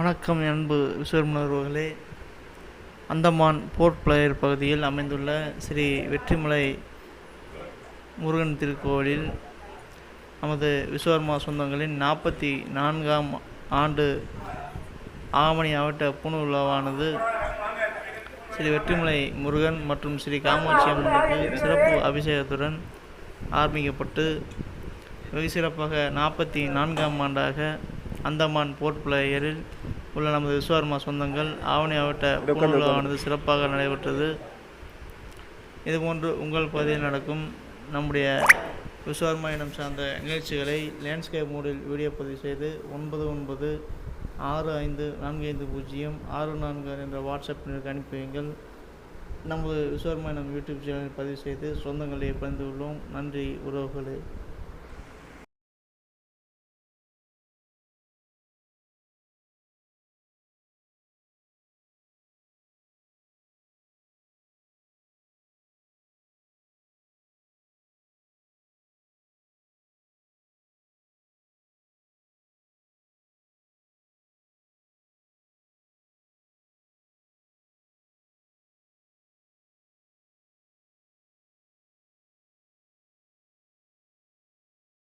வணக்கம் அன்பு விஸ்வர்மனர்களே Andaman board player பகுதியில் அமைந்துள்ள ஸ்ரீ வெற்றிமலை முருகன் திருக்கோவிலில் நமது விஸ்வகர்மா சொந்தங்களின் நாற்பத்தி நான்காம் ஆண்டு ஆவணி ஆவட்ட பூணு விழாவானது ஸ்ரீ வெற்றிமலை முருகன் மற்றும் ஸ்ரீ காமாட்சி அம்மனுக்கு சிறப்பு அபிஷேகத்துடன் ஆரம்பிக்கப்பட்டு வெகு சிறப்பாக நாற்பத்தி நான்காம் ஆண்டாக அந்தமான் போர்ட் பிளேயரில் உள்ள நமது விஸ்வகர்மா சொந்தங்கள் ஆவணி விழாவானது சிறப்பாக நடைபெற்றது. இதுபோன்று உங்கள் பகுதியில் நடக்கும் நம்முடைய விஸ்வகர்மா இனம் சார்ந்த நிகழ்ச்சிகளை லேண்ட்ஸ்கேப் மோடில் வீடியோ பதிவு செய்து ஒன்பது ஒன்பது ஆறு ஐந்து நான்கு ஐந்து பூஜ்ஜியம் ஆறு நான்கு என்ற வாட்ஸ்அப் எண்ணுக்கு அனுப்பி வையுங்கள். நமது விஸ்வகர்மா இனம் யூடியூப் சேனலில் பதிவு செய்து சொந்தங்களை பகிர்ந்து நன்றி உறவுகளே.